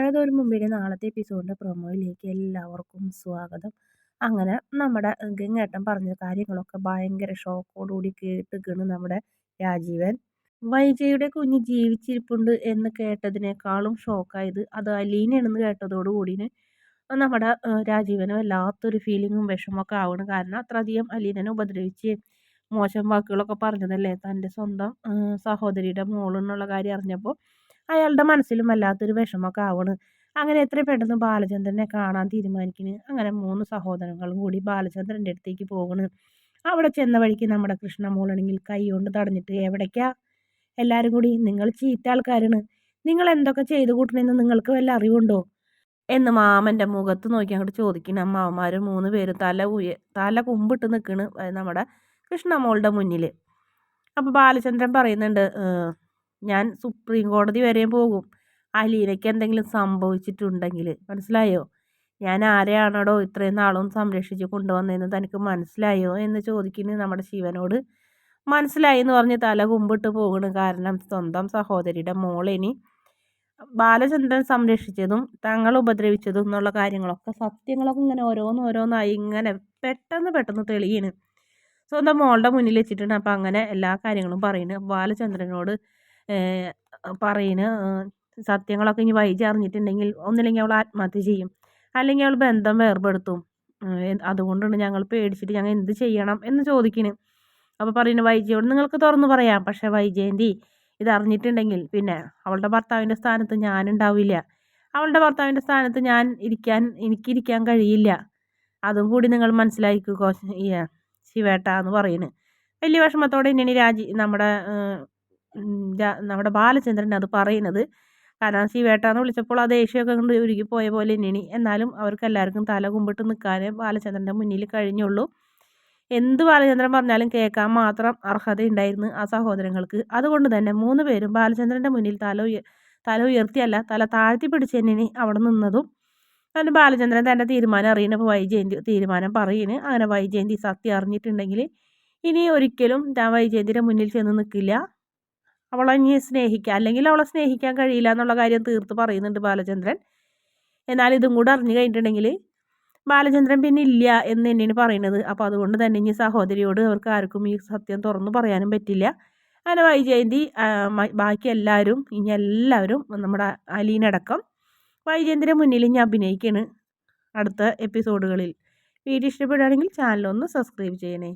മഴ തോരും മുമ്പിന്റെ നാളത്തെ എപ്പിസോഡിന്റെ പ്രൊമോയിലേക്ക് എല്ലാവർക്കും സ്വാഗതം. അങ്ങനെ നമ്മുടെ ഗംഗേട്ടൻ പറഞ്ഞ കാര്യങ്ങളൊക്കെ ഭയങ്കര ഷോക്കോടുകൂടി കേട്ടുകണ് നമ്മുടെ രാജീവൻ. വൈജയുടെ കുഞ്ഞ് ജീവിച്ചിരിപ്പുണ്ട് എന്ന് കേട്ടതിനേക്കാളും ഷോക്കായത് അത് അലീനയാണെന്ന് കേട്ടതോടുകൂടി നമ്മുടെ രാജീവന് വല്ലാത്തൊരു ഫീലിങ്ങും വിഷമൊക്കെ ആവണം. കാരണം അത്രയധികം അലീനനെ ഉപദ്രവിച്ച് മോശം വാക്കുകളൊക്കെ പറഞ്ഞതല്ലേ? തന്റെ സ്വന്തം സഹോദരിയുടെ മോളെന്നുള്ള കാര്യം അറിഞ്ഞപ്പോൾ അയാളുടെ മനസ്സിലും വല്ലാത്തൊരു വിഷമമൊക്കെ ആവണ്. അങ്ങനെ എത്ര പെട്ടെന്ന് ബാലചന്ദ്രനെ കാണാൻ തീരുമാനിക്കുന്നു അങ്ങനെ മൂന്ന് സഹോദരങ്ങളും കൂടി ബാലചന്ദ്രന്റെ അടുത്തേക്ക് പോകണ്. അവിടെ ചെന്ന വഴിക്ക് നമ്മുടെ കൃഷ്ണമോളാണെങ്കിൽ കൈ കൊണ്ട് തടഞ്ഞിട്ട് എവിടേക്കാ? എല്ലാവരും കൂടി നിങ്ങൾ ചീത്ത ആൾക്കാരാണ്. നിങ്ങൾ എന്തൊക്കെ ചെയ്തു കൂട്ടണമെന്ന് നിങ്ങൾക്ക് വല്ല അറിവുണ്ടോ? എന്ന് മാമന്റെ മുഖത്ത് നോക്കി അങ്ങോട്ട് ചോദിക്കണം. അമ്മാവന്മാർ മൂന്ന് പേരും തല ഉയ തല കുമ്പിട്ട് നിൽക്കണ് നമ്മുടെ കൃഷ്ണമോളുടെ മുന്നിൽ അപ്പോൾ ബാലചന്ദ്രൻ പറയുന്നുണ്ട് ഞാൻ സുപ്രീം കോടതി വരെ പോകും. അലീനയ്ക്ക് എന്തെങ്കിലും സംഭവിച്ചിട്ടുണ്ടെങ്കിൽ മനസ്സിലായോ? ഞാൻ ആരെയാണോടോ ഇത്രയും നാളും സംരക്ഷിച്ച് കൊണ്ടുവന്നതെന്ന് തനിക്ക് മനസ്സിലായോ എന്ന് ചോദിക്കുന്നത് നമ്മുടെ ശിവനോട് മനസ്സിലായി എന്ന് പറഞ്ഞ് തല കുമ്പിട്ട് പോകണ് കാരണം സ്വന്തം സഹോദരിയുടെ മോളിനി ബാലചന്ദ്രൻ സംരക്ഷിച്ചതും തങ്ങൾ ഉപദ്രവിച്ചതും എന്നുള്ള കാര്യങ്ങളൊക്കെ സത്യങ്ങളൊക്കെ ഇങ്ങനെ ഓരോന്നോരോന്നായി ഇങ്ങനെ പെട്ടെന്ന് പെട്ടെന്ന് തെളിയണ്. സ്വന്തം മോളുടെ മുന്നിൽ വെച്ചിട്ടുണ്ട് അപ്പം അങ്ങനെ എല്ലാ കാര്യങ്ങളും പറയുന്നത്. ബാലചന്ദ്രനോട് പറയുന്നു സത്യങ്ങളൊക്കെ ഇനി വൈകി അറിഞ്ഞിട്ടുണ്ടെങ്കിൽ ഒന്നില്ലെങ്കിൽ അവൾ ആത്മഹത്യ ചെയ്യും. അല്ലെങ്കിൽ അവൾ ബന്ധം വേർപെടുത്തും. അതുകൊണ്ടാണ് ഞങ്ങൾ പേടിച്ചിട്ട് ഞങ്ങൾ എന്ത് ചെയ്യണം എന്ന് ചോദിക്കുന്നു അപ്പോൾ പറയുന്നു വൈജയോട് നിങ്ങൾക്ക് തുറന്നു പറയാം. പക്ഷേ വൈജയന്തി ഇത് അറിഞ്ഞിട്ടുണ്ടെങ്കിൽ പിന്നെ അവളുടെ ഭർത്താവിന്റെ സ്ഥാനത്ത് ഞാനുണ്ടാവില്ല അവളുടെ ഭർത്താവിന്റെ സ്ഥാനത്ത് ഞാൻ ഇരിക്കാൻ എനിക്കിരിക്കാൻ കഴിയില്ല. അതും കൂടി നിങ്ങൾ മനസ്സിലാക്കിക്കോ ശിവേട്ട എന്ന് പറയുന്നു വലിയ വിഷമത്തോടെ ഇനി രാജി നമ്മുടെ നമ്മുടെ ബാലചന്ദ്രൻ അത് പറയുന്നത്. കാരണം ശിവേട്ടാന്ന് വിളിച്ചപ്പോൾ ആ ദേഷ്യമൊക്കെ കൊണ്ട് ഉരുകി പോയ പോലെ തന്നെയാണ് എന്നാലും അവർക്ക് എല്ലാവർക്കും തല കുമ്പിട്ട് നിൽക്കാനേ ബാലചന്ദ്രന്റെ മുന്നിൽ കഴിഞ്ഞുള്ളൂ. എന്ത് ബാലചന്ദ്രൻ പറഞ്ഞാലും കേൾക്കാൻ മാത്രം അർഹതയുണ്ടായിരുന്നു ആ സഹോദരങ്ങൾക്ക്. അതുകൊണ്ട് തന്നെ മൂന്ന് പേരും ബാലചന്ദ്രന്റെ മുന്നിൽ തല ഉയർ തല ഉയർത്തിയല്ല തല താഴ്ത്തി പിടിച്ച് തന്നെയാണ് അവിടെ നിന്നതും അങ്ങനെ ബാലചന്ദ്രൻ തന്റെ തീരുമാനം അറിയുന്നപ്പോൾ വൈജയന്തി തീരുമാനം പറയുന്നു അങ്ങനെ വൈജയന്തി സത്യം അറിഞ്ഞിട്ടുണ്ടെങ്കിൽ ഇനി ഒരിക്കലും ഞാൻ വൈജയന്തിയുടെ മുന്നിൽ ചെന്ന് നിൽക്കില്ല അവളെ ഇനി സ്നേഹിക്കുക അല്ലെങ്കിൽ അവളെ സ്നേഹിക്കാൻ കഴിയില്ല എന്നുള്ള കാര്യം തീർത്ത് പറയുന്നുണ്ട് ബാലചന്ദ്രൻ. എന്നാൽ ഇതും കൂടെ അറിഞ്ഞു കഴിഞ്ഞിട്ടുണ്ടെങ്കിൽ ബാലചന്ദ്രൻ പിന്നെ ഇല്ല എന്ന് തന്നെയാണ് പറയുന്നത്. അപ്പോൾ അതുകൊണ്ട് തന്നെ ഇനി സഹോദരിയോട് അവർക്ക് ആർക്കും ഈ സത്യം തുറന്നു പറയാനും പറ്റില്ല. അങ്ങനെ വൈജയന്തി ബാക്കി എല്ലാവരും ഇനി എല്ലാവരും നമ്മുടെ അലീനടക്കം വൈജയന്തിന്റെ മുന്നിൽ ഇനി അഭിനയിക്കുകയാണ് അടുത്ത എപ്പിസോഡുകളിൽ. വീഡിയോ ഇഷ്ടപ്പെടുകയാണെങ്കിൽ ചാനലൊന്ന് സബ്സ്ക്രൈബ് ചെയ്യണേ.